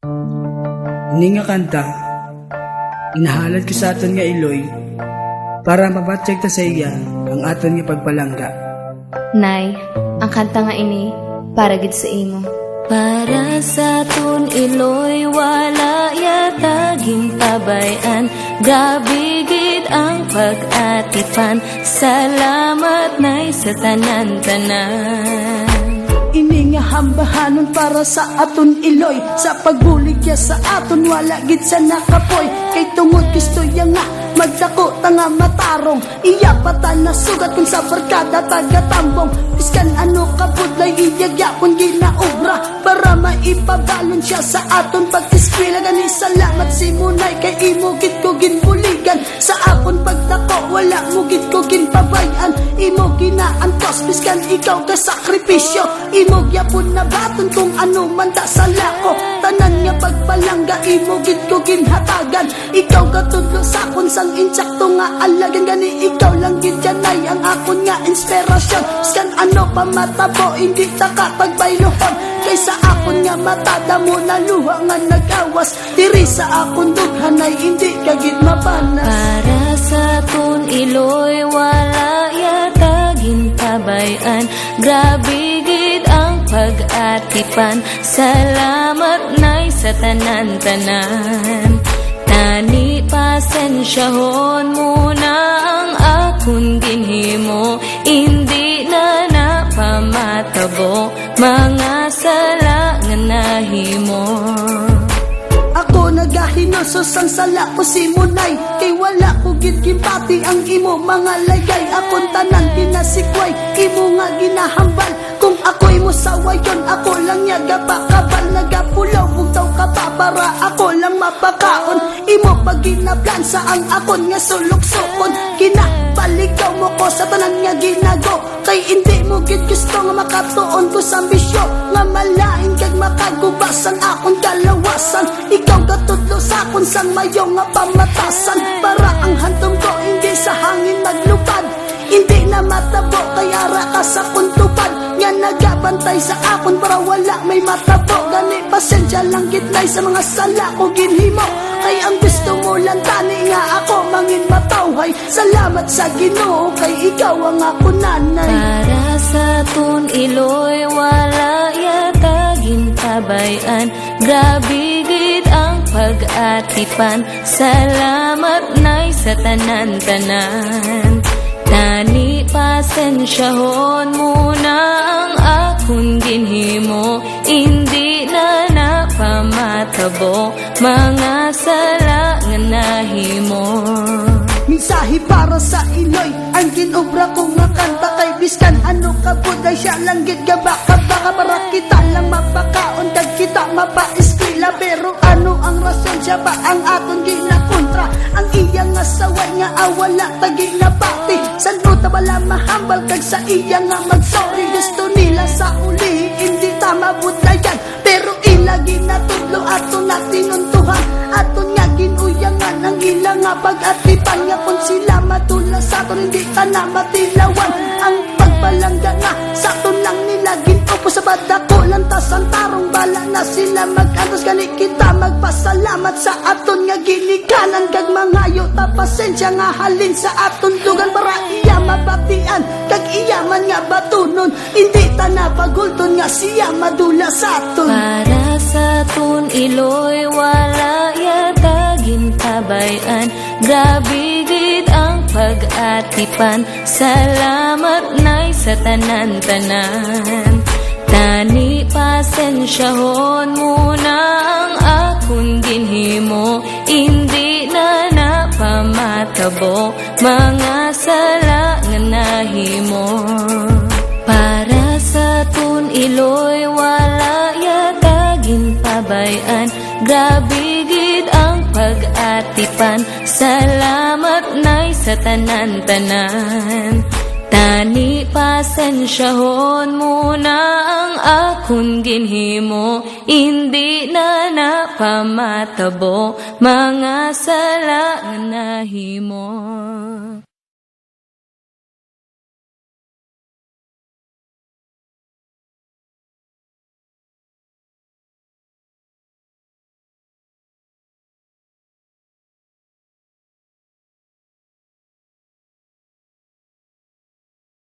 Ini nga kanta, inahalad ko sa aton nga iloy, para mabatsyag ta sa iya ang aton nga pagpalangga. Nay, ang kanta nga ini, para gid sa imo. Para sa tun iloy wala yataging pabayan Grabe gid ang pag-atipan Salamat nay sa tanan-tanan Ini nga hambahanon para sa aton iloy. Sa pagbulig ya sa aton wala gid sa nakapoy. Kay tungod gusto ya nga magdako tanga matarong. Iya pata na sugat kung sa barkada taga-tambong. Iskan ano kabudlay iyagyapon ginaobra Para maipabalon siya sa aton pag-eskwela Gani salamat si Munay kay imo gid ko ginbuligan. Sa apon pagdako wala mo gid ko ginpabayan Imo ginaantos biskan ikaw ka sakripisyo. Imo gyapon na baton kung ano man da sa lako. Tanan nga pagpalangga imo gid ko ginhatagan. Ikaw katudlo sa akon sang insakto nga alagan Gani ikaw lang gid janay ang akon nga inspirasyon. Skan ano pa matabo hindi ta kapagbaylohon Kaysa akon nga matada mo na luha nga nagawas. Diri sa akon dughanay hindi ka gid mabanas. Para sa tun iloy wala yataging pabayan Grabe gid ang pag-atipan. Salamat nay sa tanan-tanan. Tani pasensyahon muna ang akong nagahinosos ang sala ko si Munay Kay wala ko gimpati ang imo mga layay. Akong tanan pinasikway Imo nga ginahambal. Kung ako'y mo sawayon Ako lang niya gabakabal Nagapulaw bugtaw ka pa Para ako lang mapakaon Imo pag ginablansa ang akon nga sulok-sukon. Kinapaligaw mo ko sa tanan nga ginago. Kay hindi mo gid gusto nga makatuon ko sa ambisyo. Nga malain kag makagubas ang akong dalawasan. Ikaw katudlo sa akon sang mayo nga pamatasan. Para ang hantom ko hindi sa hangin maglupad. Hindi na matabo kaya ra ka sa kuntupad Nga nagabantay sa akon para wala may matabo Gani pasensya lang gitnay sa mga sala ko ginhimo. Kay ang matawhay Salamat sa ginoo kay ikaw ang ako nanay. Para sa tun iloy wala yataging pabayan Grabe gid ang pag-atipan. Salamat nay sa tanan-tanan. Tani pasensyahon muna ang akong ginhimo. Hindi na napamatabo. Mga sala nga nahimo Mensahe para sa Iloy. Ang ginobra ko nga kanta Kay biskan. Ano ka buday Siya lang gid ka baka baka Para kita lang mapakaon Kag kita? Mapa-eskwela Pero ano ang rason? Siya ba Ang aton ginakontra? Ang iya nga saway nga awala Tagi na pati San ta wala mahambal Kag sa iya nga mag-sorry? Gusto nila sa uli ginupo sa badako Lantas ang tarong bala na sila. Mag-antos gani kita magpasalamat Sa aton nga ginikanan. Kag mangayo ta pasensya nga halin Sa aton dugan para iya mabatian Kag iya man nga batunon. Hindi ta na pagulton nga siya madula sa aton. Para sa tun iloy wala yataging pabayan Grabe gid ang pag-atipan. Salamat nay sa tanan-tanan Tani pasensyahon muna ang akong ginhimo Hindi na napamatabo. Mga sala nga nahimo Para sa tun iloy wala yataging pabayan Grabe gid ang pag-atipan. Salamat nay sa tanan-tanan Tani pasensyahon muna ang akong ginhimo. Hindi na napamatabo. Mga sala nga nahimo